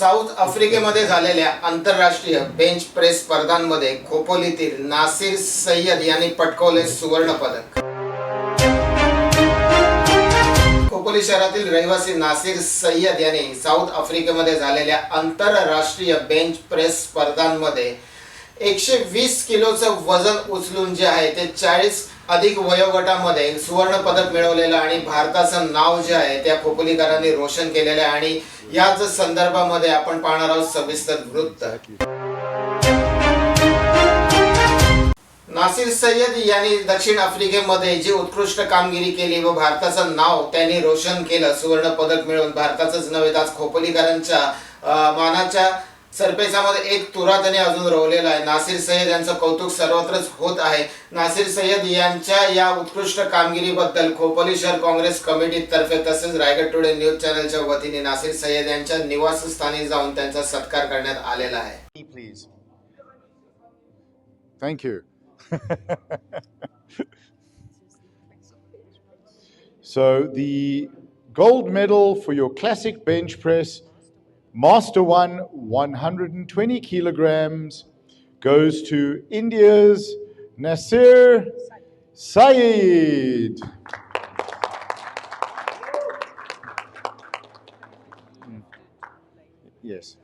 South आफ्रिकेमध्ये झालेल्या आंतरराष्ट्रीय बेंच प्रेस स्पर्धांमध्ये खोपोलीतील नासिर सय्यद यांनी पटकवले सुवर्ण पदक खोपोली शहरातील रहिवासी नासिर सय्यद यांनी साऊथ आफ्रिकेमध्ये झालेल्या आंतरराष्ट्रीय बेंच प्रेस स्पर्धांमध्ये एकशे वीस किलोचं वजन उचलून जे आहे ते चाळीस अधिक वयोगटामध्ये सुवर्ण पदक मिळवलेलं आणि भारताचं नाव जे आहे त्या खोपोलीकरांनी रोशन केलेलं आहे आणि याच संदर्भामध्ये आपण पाहणार आहोत सविस्तर वृत्त. नासिर सय्यद यांनी दक्षिण आफ्रिकेमध्ये जी उत्कृष्ट कामगिरी केली व भारताचं नाव त्यांनी रोशन केलं सुवर्ण पदक मिळवून भारताचंच नव्हे आज खोपोलीकरांच्या मानाच्या सरपेसामध्ये एक तुरा त्याने अजून रोवलेला आहे. नासिर सय्यद यांचं कौतुक सर्वत्रच होत आहे. नासिर सय्यद यांच्या या उत्कृष्ट कामगिरीबद्दल खोपोली शहर काँग्रेस कमिटीतर्फे तसेच रायगड टुडे न्यूज चॅनलच्या वतीने नासिर सय्यद यांच्या निवासस्थानी जाऊन त्यांचा सत्कार करण्यात आलेला आहे. Please thank you you. so, the gold medal for your classic bench press, Master One, 120 kilograms, goes to India's Nasir Saeed. Yes.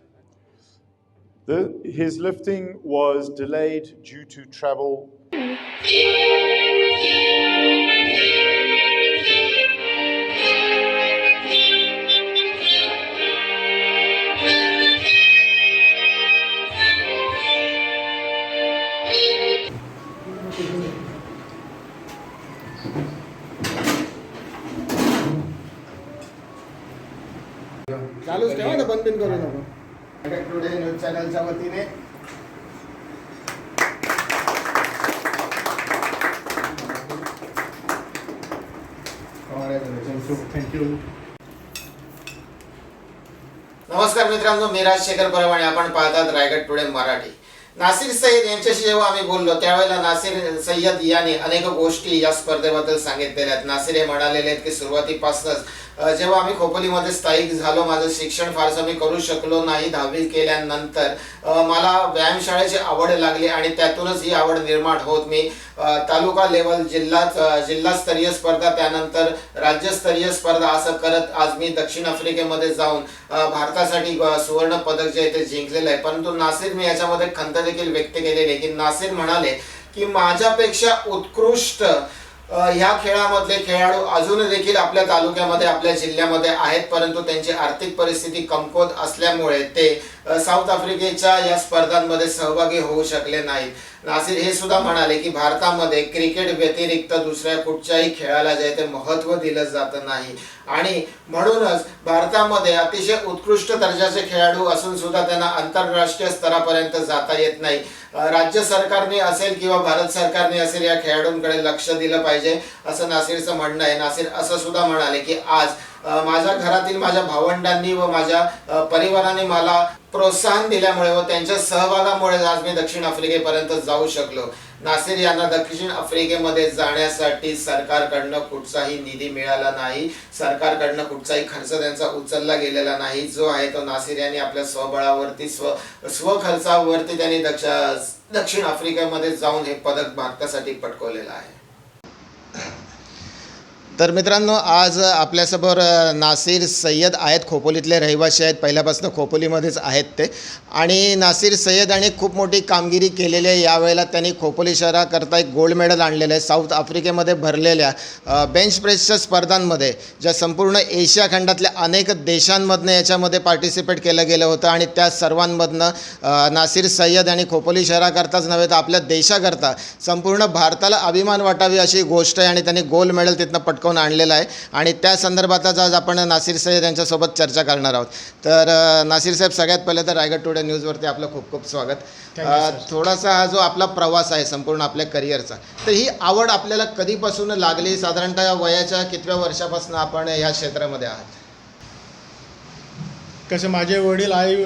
The, his lifting was delayed due to travel. चालूच ठेवा ना बंद बिन करू नको. टुडे न्यूज चॅनलच्या वतीने. नमस्कार मित्रांनो मी राज शेखर परब आणि आपण पाहतात रायगड टुडे मराठी. नासिर सय्यद यांच्याशी जेव्हा आम्ही बोललो त्यावेळेला नासिर सय्यद यांनी अनेक गोष्टी या स्पर्धेबद्दल सांगितलेल्या आहेत. नासिर हे म्हणालेले आहेत की सुरुवातीपासूनच जेव्हा आम्ही खोपोलीमध्ये स्थायिक झालो माझं शिक्षण फारसं मी करू शकलो नाही दहावी केल्यानंतर. मला व्यायामशाळेची आवड लागली आणि त्यातूनच ही आवड निर्माण होत मी. तालुका लेवल जिल्हा जिल्हास्तरीय स्पर्धा त्यानंतर राज्यस्तरीय स्पर्धा असं करत आज मी दक्षिण आफ्रिकेमध्ये जाऊन भारतासाठी सुवर्ण पदक जे आहे ते जिंकलेलं आहे. परंतु नासिर मी याच्यामध्ये खंत देखील व्यक्त केलेली आहे की नासिर म्हणाले की माझ्यापेक्षा उत्कृष्ट ह्या खेळामधले खेळाडू अजून देखील आपल्या तालुक्यामध्ये आपल्या जिल्ह्यामध्ये आहेत परंतु त्यांची आर्थिक परिस्थिती कमकुवत असल्यामुळे ते साऊथ आफ्रिकेच्या या स्पर्धांमध्ये सहभागी होऊ शकले नाहीत. नासिर हे सुद्धा म्हणाले की भारतामध्ये क्रिकेट व्यतिरिक्त दुसऱ्या कुठच्याही खेळाला जे ते महत्त्व दिलं जात नाही. आणि म्हणूनच भारतामध्ये अतिशय उत्कृष्ट दर्जाचे खेळाडू असून सुद्धा त्यांना आंतरराष्ट्रीय स्तरापर्यंत जाता येत नाही. राज्य सरकारने असेल किंवा भारत सरकारने असेल या खेळाडूंकडे लक्ष दिलं पाहिजे असं नासिरचं म्हणणं आहे. नासिर असं सुद्धा म्हणाले की आज माझ्या घरातील माझ्या भावंडांनी व माझ्या परिवाराने मला प्रोत्साहन दिल्यामुळे व त्यांच्या सहभागामुळे आज मी दक्षिण आफ्रिकेपर्यंत जाऊ शकलो. नासिर यांना दक्षिण आफ्रिकेमध्ये जाण्यासाठी सरकारकडनं कुठचाही निधी मिळाला नाही. सरकारकडनं कुठचाही खर्च त्यांचा उचलला गेलेला नाही. जो आहे तो नासिर यांनी आपल्या स्वबळावरती स्व स्वखर्चावरती त्यांनी दक्ष दक्षिण आफ्रिकेमध्ये जाऊन हे पदक भारतासाठी पटकवलेलं आहे. तर मित्रांनो आज आपल्यासमोर नासिर सय्यद आहेत. खोपोलीतले रहिवासी आहेत. पहिल्यापासून खोपोलीमध्येच आहेत ते. आणि नासिर सय्यद आणि खूप मोठी कामगिरी केलेली आहे. यावेळेला त्यांनी खोपोली शहराकरता एक गोल्ड मेडल आणलेलं आहे. साऊथ आफ्रिकेमध्ये भरलेल्या बेंच प्रेसच्या स्पर्धांमध्ये ज्या संपूर्ण एशिया खंडातल्या अनेक देशांमधनं याच्यामध्ये पार्टिसिपेट केलं गेलं होतं. आणि त्या सर्वांमधनं नासिर सय्यद आणि खोपोली शहराकरताच नव्हे तर आपल्या देशाकरता संपूर्ण भारताला अभिमान वाटावी अशी गोष्ट आहे. आणि त्यांनी गोल्ड मेडल तिथनं पटकवून आणलेलं आहे. आणि त्या संदर्भातच आज आपण नासिर सय्यद यांच्यासोबत चर्चा करणार आहोत. तर नासिर साहेब सगळ्यात पहिले तर रायगड टुडे न्यूजवरती आपलं खूप खूप स्वागत. थोडासा हा जो आपला प्रवास आहे संपूर्ण आपल्या करिअरचा तर ही आवड आपल्याला कधीपासून लागली? साधारणतः वयाच्या कितव्या वर्षापासून आपण या क्षेत्रामध्ये आहात? कसं माझे वडील आई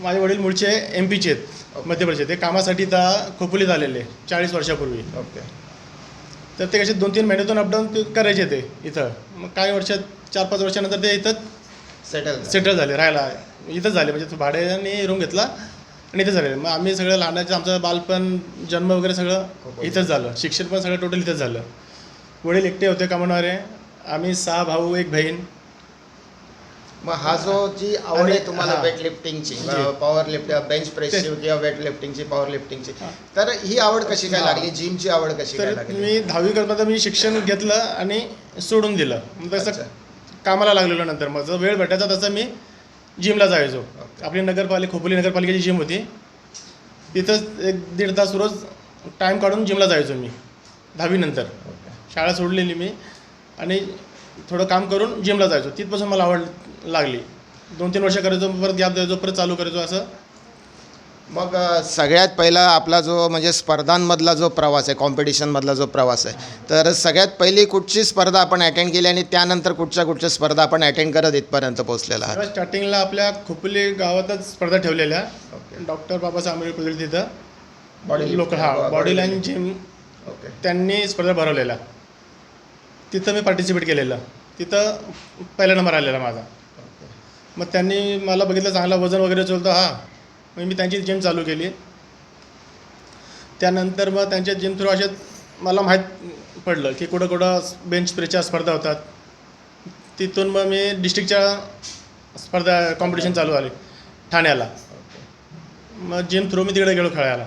माझे वडील मूळचे एम पीचे आहेत मध्य प्रदेश ते कामासाठी त्या खोपोलीत आलेले चाळीस वर्षापूर्वी. ओके तर ते कसे दोन तीन महिन्यातून अपडाऊन करायचे ते इथं. मग काही वर्षात चार पाच वर्षानंतर ते इथं सेटल सेटल झाले राहायला. इथंच झाले म्हणजे तो भाड्याने रूम घेतला आणि इथंच झाले. मग आम्ही सगळं लहानाचं आमचं बालपण जन्म वगैरे सगळं इथंच झालं. शिक्षण पण सगळं टोटल इथंच झालं. वडील एकटे होते कमवणारे. आम्ही सहा भाऊ एक बहीण. मग हा जो जी आवड आहे तुम्हाला. वेट लिफ्टिंगची. पॉवर लिफ्ट बेंच प्रेसची किंवा वेट लिफ्टिंगची पॉवर लिफ्टिंगची. तर ही आवड कशी काय. लागली जिमची आवड कशी काय लागली मी दहावी करता मी शिक्षण घेतलं आणि सोडून दिलं मग. तसं कामाला लागलेलो नंतर मग जर वेळ भेटायचा तसं मी जिमला जायचो. आपली नगरपालिका खोपोली नगरपालिकेची जिम होती तिथंच एक दीड तास रोज टाईम काढून जिमला जायचो मी दहावीनंतर. शाळा सोडलेली मी आणि थोडं काम करून जिमला जायचो तिथपासून मला आवड लागली. दोन तीन वर्ष करायचो परत गॅप द्यायचो परत चालू करायचो असं. मग सगळ्यात पहिला आपला जो म्हणजे स्पर्धांमधला जो प्रवास आहे कॉम्पिटिशनमधला जो प्रवास आहे तर सगळ्यात पहिली कुठची स्पर्धा आपण अटेंड केली आणि त्यानंतर कुठच्या कुठच्या स्पर्धा आपण अटेंड करत इथपर्यंत पोहोचलेला आहात? सगळ्यात स्टार्टिंगला आपल्या खोपोली गावातच स्पर्धा ठेवलेल्या. डॉक्टर बाबासाहेब आंबेडकर तिथं. Body लोकल हा बॉडी लाईन. Gym okay. त्यांनी स्पर्धा भरवलेल्या. तिथं मी पार्टिसिपेट केलेलं. तिथं पहिला नंबर आलेला माझा. मग त्यांनी मला बघितलं चांगला वजन वगैरे चलतं हा. मग मी त्यांची जिम चालू केली. त्यानंतर मग त्यांच्या जिम थ्रू असे मला माहीत पडलं की कुठं कुठं बेंच प्रेसच्या स्पर्धा होतात. तिथून मग मी डिस्ट्रिक्टच्या स्पर्धा कॉम्पिटिशन चालू झाली ठाण्याला. मग जिम थ्रू मी तिकडे गेलो खेळायला.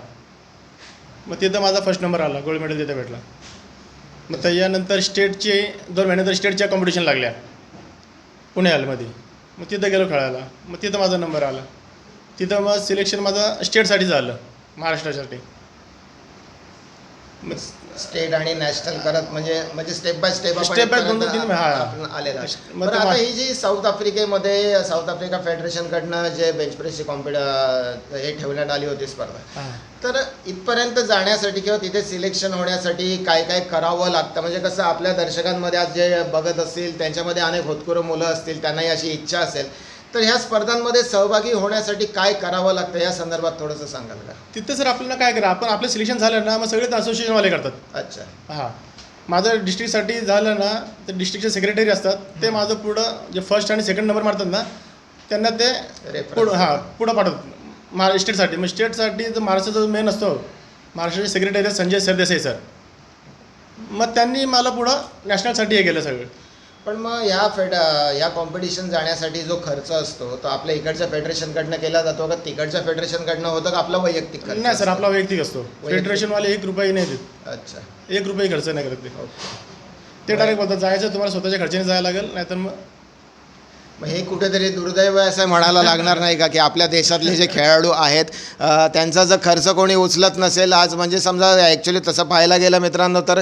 मग तिथं माझा फर्स्ट नंबर आला गोल्ड मेडल तिथं भेटला. मग त्याच्यानंतर स्टेटचे दोन महिन्यानंतर स्टेटच्या कॉम्पिटिशन लागल्या. पुण्यामध्ये. मग तिथं गेलो खेळायला. मग तिथं माझा नंबर आला. तिथं मग सिलेक्शन माझं स्टेटसाठी झालं. महाराष्ट्रासाठी. मग स्टेट आणि नॅशनल करत म्हणजे म्हणजे step by step Step by दोन- तीन- हा. आलेला बरं आता ही जी साऊथ आफ्रिकेमध्ये साऊथ आफ्रिका फेडरेशनकडनं जे बेंच प्रेसची कॉम्पिट हे ठेवण्यात आली होती स्पर्धा. तर इथपर्यंत जाण्यासाठी किंवा तिथे सिलेक्शन होण्यासाठी काय काय करावं लागतं? म्हणजे कसं आपल्या दर्शकांमध्ये आज जे बघत असतील त्यांच्यामध्ये अनेक होतकरू मुलं असतील त्यांनाही अशी इच्छा असेल. तर ह्या स्पर्धांमध्ये सहभागी होण्यासाठी काय करावं लागतं या संदर्भात थोडंसं सांगाल का? तिथं सर आपल्याला काय करा आपण आपलं सिलेक्शन झालं ना मग सगळे असोसिएशनवाले करतात. अच्छा. हां. माझं डिस्ट्रिक्टसाठी झालं ना तर डिस्ट्रिक्टचे सेक्रेटरी असतात. ते माझं पुढं जे फर्स्ट आणि सेकंड नंबर मारतात ना त्यांना ते. पुढं हां पुढं पाठवतात. महारा स्टेटसाठी मग स्टेटसाठी जो महाराष्ट्राचा जो मेन असतो महाराष्ट्राचे सेक्रेटरी संजय सरदेसाई सर. मग त्यांनी मला पुढं नॅशनलसाठी हे केलं सगळं. पण मग ह्या फेड ह्या कॉम्पिटिशन जाण्यासाठी जो खर्च असतो तो आपल्या इकडच्या फेडरेशनकडनं केला जातो का तिकडच्या फेडरेशनकडनं होतं का आपला वैयक्तिक खर्च नाही सर? आपला वैयक्तिक असतो. फेडरेशनवाले एक रुपये नाही देत. अच्छा. एक रुपये खर्च नाही करत ते. ते डायरेक्ट बोलतात जायचं तुम्हाला स्वतःच्या खर्चाने जायला लागेल नाहीतर मग हे कुठेतरी दुर्दैव असं म्हणायला लागणार नाही का? की आपल्या देशातले जे खेळाडू आहेत त्यांचा जर खर्च कोणी उचलत नसेल आज म्हणजे समजा ॲक्च्युली तसं पाहायला गेलं मित्रांनो तर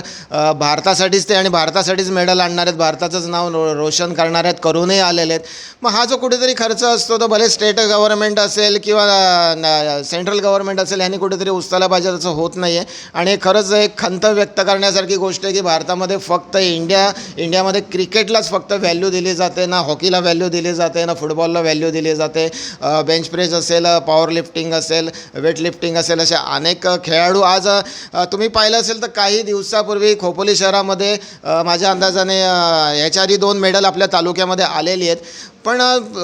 भारतासाठीच ते आणि भारतासाठीच मेडल आणणार आहेत भारताचंच नाव रो रोशन करणार आहेत करूनही आलेले आहेत. मग हा जो कुठेतरी खर्च असतो तो भले स्टेट गव्हर्नमेंट असेल किंवा सेंट्रल गव्हर्नमेंट असेल ह्यांनी कुठेतरी उचलायला पाहिजे तसं होत नाही आहे आणि खरंच एक खंत व्यक्त करण्यासारखी गोष्ट आहे की भारतामध्ये फक्त इंडिया इंडियामध्ये क्रिकेटलाच फक्त व्हॅल्यू दिली जाते ना हॉकीला व्हॅल्यू दिली जाते ना फुटबॉलला व्हॅल्यू दिली जाते बेंच प्रेस असेल पॉवर लिफ्टिंग असेल वेट लिफ्टिंग असेल असे अनेक खेळाडू आज तुम्ही पाहिलं असेल तर काही दिवसापूर्वी खोपोली शहरामध्ये माझ्या अंदाजाने अ, ह्याच्या आधी दोन मेडल आपल्या तालुक्यामध्ये आलेली आहेत. पण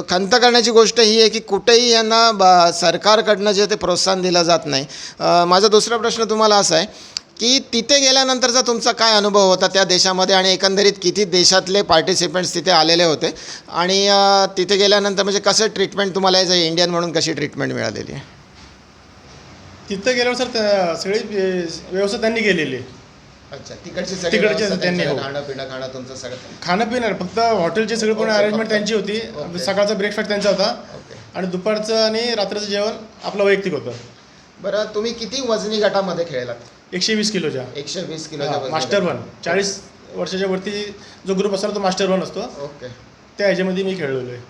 खंत करण्याची गोष्ट ही आहे की कुठेही यांना ब सरकारकडनं जे ते प्रोत्साहन दिलं जात नाही. माझा दुसरा प्रश्न तुम्हाला असा आहे की तिथे गेल्यानंतरचा तुमचा काय अनुभव होता त्या देशामध्ये आणि एकंदरीत किती देशातले पार्टिसिपंट्स तिथे आलेले होते आणि तिथे गेल्यानंतर म्हणजे कसं ट्रीटमेंट तुम्हाला याचं इंडियन म्हणून कशी ट्रीटमेंट मिळालेली आहे तिथं गेल्यावर सर त्या- सगळी व्य- व्यवस्था त्यांनी केलेली आहे. अच्छा तिकडची तिकडचे त्यांनी, हो. खाणं पिणं खाणं तुमचं सगळं खाणं पिणं फक्त हॉटेलची सगळी पूर्ण अरेंजमेंट. त्यांची होती. सकाळचा ब्रेकफास्ट त्यांचा होता आणि दुपारचं आणि रात्रीचं जेवण आपलं वैयक्तिक होतं बरं तुम्ही किती वजनी गटामध्ये खेळलात? एकशे वीस किलोच्या. एकशे वीस किलोच्या वजनी मास्टर. वन. चाळीस वर्षाच्या वरती जो ग्रुप असतो तो मास्टर वन असतो. ओके. त्या ह्याच्यामध्ये मी खेळलेलो आहे.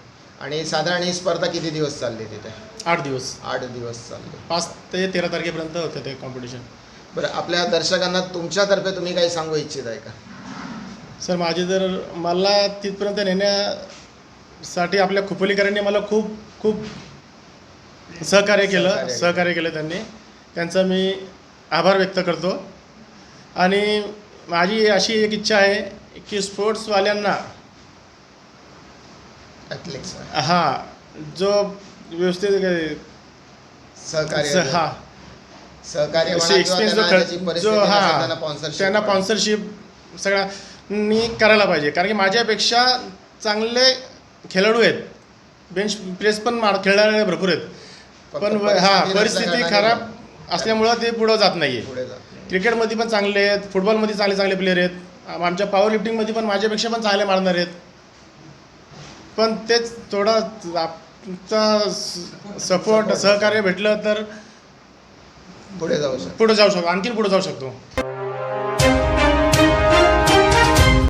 आणि साधारण ही स्पर्धा किती दिवस चालली तिथे? आठ दिवस. आठ दिवस चालली. पाच ते तेरा तारखेपर्यंत होतं ते कॉम्पिटिशन बरं आपल्या दर्शकांना तुमच्यातर्फे तुम्ही काही सांगू इच्छित आहे का? सर माझे जर मला तिथपर्यंत नेण्यासाठी आपल्या खोपोलीकरांनी मला खूप खूप सहकार्य केलं सहकार्य. केलं त्यांनी. त्यांचा मी आभार व्यक्त करतो. आणि माझी अशी एक इच्छा आहे की स्पोर्ट्सवाल्यांना ॲथलेटिक्स हा जो व्यवस्थित सहकार्य हा. सहकार्य जो त्यांना हा. स्पॉन्सरशिप सगळ्यांनी करायला पाहिजे. कारण की माझ्यापेक्षा चांगले खेळाडू आहेत. बेंच प्रेस पण मार खेळणारे भरपूर आहेत. पण हा परिस्थिती खराब असल्यामुळं ते पुढं जात नाही आहे पुढे जा क्रिकेटमध्ये पण चांगले आहेत फुटबॉलमध्ये चांगले चांगले प्लेयर आहेत. आम- आमच्या पॉवर लिफ्टिंगमध्ये पण माझ्यापेक्षा पण चांगले मारणार आहेत. पण तेच थोडं आमचा सपोर्ट सहकार्य भेटलं तर पुढे जाऊ शकतो. पुढे जाऊ शकतो. आणखीन पुढे जाऊ शकतो.